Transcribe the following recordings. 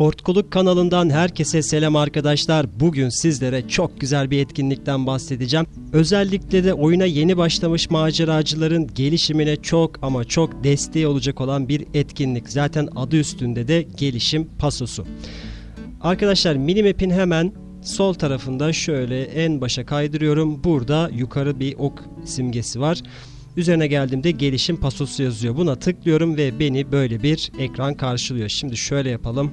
Hortkuluk kanalından herkese selam arkadaşlar. Bugün sizlere çok güzel bir etkinlikten bahsedeceğim. Özellikle de oyuna yeni başlamış maceracıların gelişimine çok ama çok desteği olacak olan bir etkinlik. Zaten adı üstünde de gelişim pasosu. Arkadaşlar minimap'in hemen sol tarafında şöyle en başa kaydırıyorum. Burada yukarı bir ok simgesi var. Üzerine geldiğimde gelişim pasosu yazıyor. Buna tıklıyorum ve beni böyle bir ekran karşılıyor. Şimdi şöyle yapalım.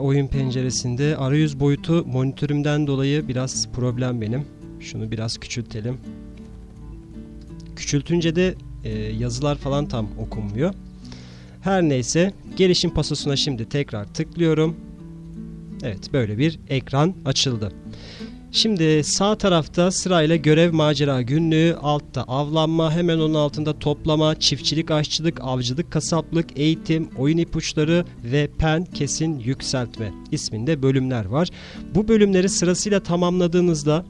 Oyun penceresinde arayüz boyutu monitörümden dolayı biraz problem benim. Şunu biraz küçültelim. Küçültünce de e, yazılar falan tam okunmuyor. Her neyse gelişim pasosuna şimdi tekrar tıklıyorum. Evet böyle bir ekran açıldı. Şimdi sağ tarafta sırayla görev macera günlüğü, altta avlanma, hemen onun altında toplama, çiftçilik, aşçılık, avcılık, kasaplık, eğitim, oyun ipuçları ve pen kesin yükseltme isminde bölümler var. Bu bölümleri sırasıyla tamamladığınızda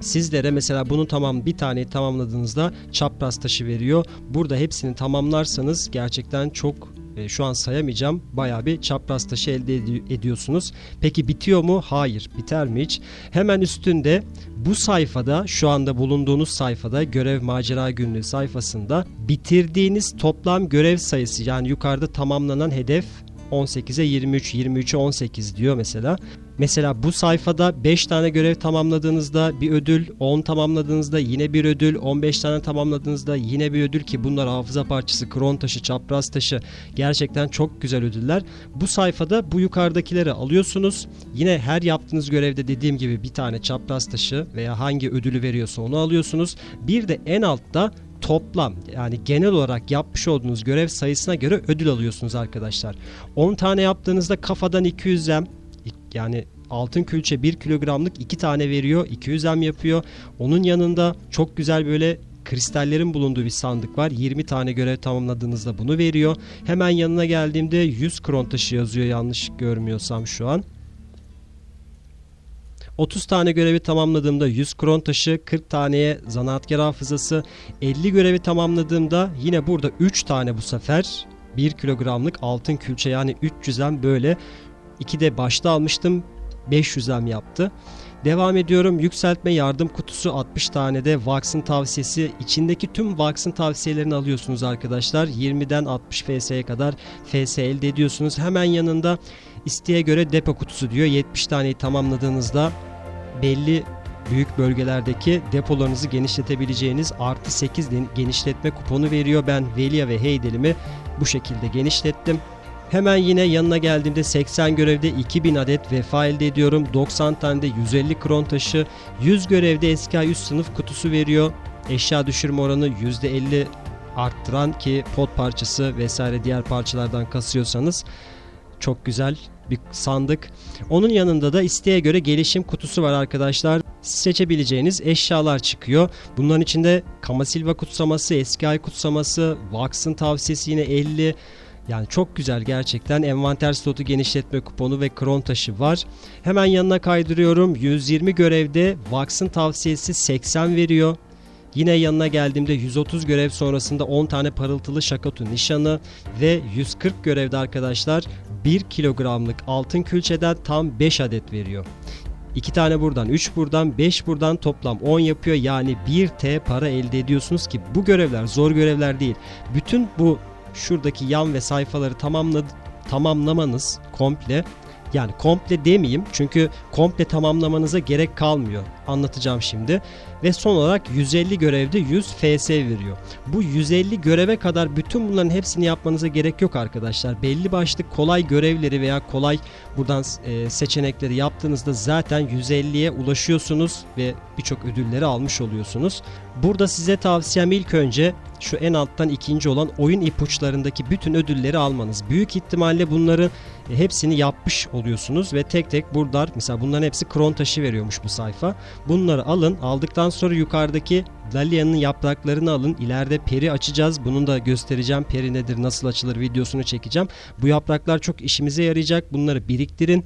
Sizlere mesela bunu tamam bir tane tamamladığınızda çapraz taşı veriyor. Burada hepsini tamamlarsanız gerçekten çok e, şu an sayamayacağım. Bayağı bir çapraz taşı elde ed- ediyorsunuz. Peki bitiyor mu? Hayır. Biter mi hiç? Hemen üstünde bu sayfada şu anda bulunduğunuz sayfada görev macera günlüğü sayfasında bitirdiğiniz toplam görev sayısı yani yukarıda tamamlanan hedef 18'e 23, 23'e 18 diyor mesela. Mesela bu sayfada 5 tane görev tamamladığınızda bir ödül, 10 tamamladığınızda yine bir ödül, 15 tane tamamladığınızda yine bir ödül ki bunlar hafıza parçası, kron taşı, çapraz taşı gerçekten çok güzel ödüller. Bu sayfada bu yukarıdakileri alıyorsunuz. Yine her yaptığınız görevde dediğim gibi bir tane çapraz taşı veya hangi ödülü veriyorsa onu alıyorsunuz. Bir de en altta toplam yani genel olarak yapmış olduğunuz görev sayısına göre ödül alıyorsunuz arkadaşlar. 10 tane yaptığınızda kafadan 200 m yani altın külçe 1 kilogramlık 2 tane veriyor 200 m yapıyor. Onun yanında çok güzel böyle kristallerin bulunduğu bir sandık var. 20 tane görev tamamladığınızda bunu veriyor. Hemen yanına geldiğimde 100 kron taşı yazıyor yanlış görmüyorsam şu an. 30 tane görevi tamamladığımda 100 kron taşı, 40 taneye zanaatkar hafızası, 50 görevi tamamladığımda yine burada 3 tane bu sefer 1 kilogramlık altın külçe yani 300 em böyle. 2 de başta almıştım 500 em yaptı. Devam ediyorum. Yükseltme yardım kutusu 60 tane de Vax'ın tavsiyesi. içindeki tüm Vax'ın tavsiyelerini alıyorsunuz arkadaşlar. 20'den 60 FS'ye kadar FS elde ediyorsunuz. Hemen yanında isteğe göre depo kutusu diyor. 70 taneyi tamamladığınızda belli büyük bölgelerdeki depolarınızı genişletebileceğiniz artı 8 genişletme kuponu veriyor. Ben Velia ve Heydel'imi bu şekilde genişlettim. Hemen yine yanına geldiğimde 80 görevde 2000 adet vefa elde ediyorum. 90 tane de 150 kron taşı, 100 görevde ay üst sınıf kutusu veriyor. Eşya düşürme oranı %50 arttıran ki pot parçası vesaire diğer parçalardan kasıyorsanız çok güzel bir sandık. Onun yanında da isteğe göre gelişim kutusu var arkadaşlar. Seçebileceğiniz eşyalar çıkıyor. Bunların içinde Kamasilva kutsaması, eski ay kutsaması, Vax'ın tavsiyesi yine 50 yani çok güzel gerçekten envanter slotu genişletme kuponu ve kron taşı var. Hemen yanına kaydırıyorum. 120 görevde Vax'ın tavsiyesi 80 veriyor. Yine yanına geldiğimde 130 görev sonrasında 10 tane parıltılı şakatu nişanı ve 140 görevde arkadaşlar 1 kilogramlık altın külçeden tam 5 adet veriyor. 2 tane buradan, 3 buradan, 5 buradan toplam 10 yapıyor. Yani 1 T para elde ediyorsunuz ki bu görevler zor görevler değil. Bütün bu şuradaki yan ve sayfaları tamamladı, tamamlamanız komple yani komple demeyeyim çünkü komple tamamlamanıza gerek kalmıyor. Anlatacağım şimdi. Ve son olarak 150 görevde 100 FS veriyor. Bu 150 göreve kadar bütün bunların hepsini yapmanıza gerek yok arkadaşlar. Belli başlı kolay görevleri veya kolay buradan e, seçenekleri yaptığınızda zaten 150'ye ulaşıyorsunuz ve birçok ödülleri almış oluyorsunuz. Burada size tavsiyem ilk önce şu en alttan ikinci olan oyun ipuçlarındaki bütün ödülleri almanız. Büyük ihtimalle bunları e, hepsini yapmış oluyorsunuz ve tek tek buralar mesela bunların hepsi kron taşı veriyormuş bu sayfa. Bunları alın. Aldıktan sonra yukarıdaki Dalia'nın yapraklarını alın. İleride peri açacağız. Bunun da göstereceğim. Peri nedir, nasıl açılır videosunu çekeceğim. Bu yapraklar çok işimize yarayacak. Bunları biriktirin.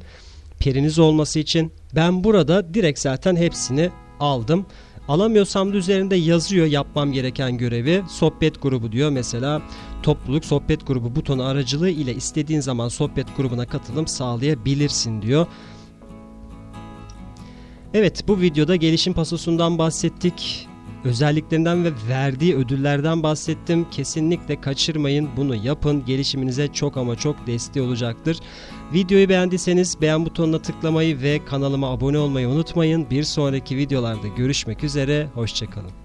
Periniz olması için. Ben burada direkt zaten hepsini aldım. Alamıyorsam da üzerinde yazıyor yapmam gereken görevi. Sohbet grubu diyor mesela. Topluluk sohbet grubu butonu aracılığı ile istediğin zaman sohbet grubuna katılım sağlayabilirsin diyor. Evet bu videoda gelişim pasosundan bahsettik. Özelliklerinden ve verdiği ödüllerden bahsettim. Kesinlikle kaçırmayın. Bunu yapın. Gelişiminize çok ama çok desteği olacaktır. Videoyu beğendiyseniz beğen butonuna tıklamayı ve kanalıma abone olmayı unutmayın. Bir sonraki videolarda görüşmek üzere. Hoşçakalın.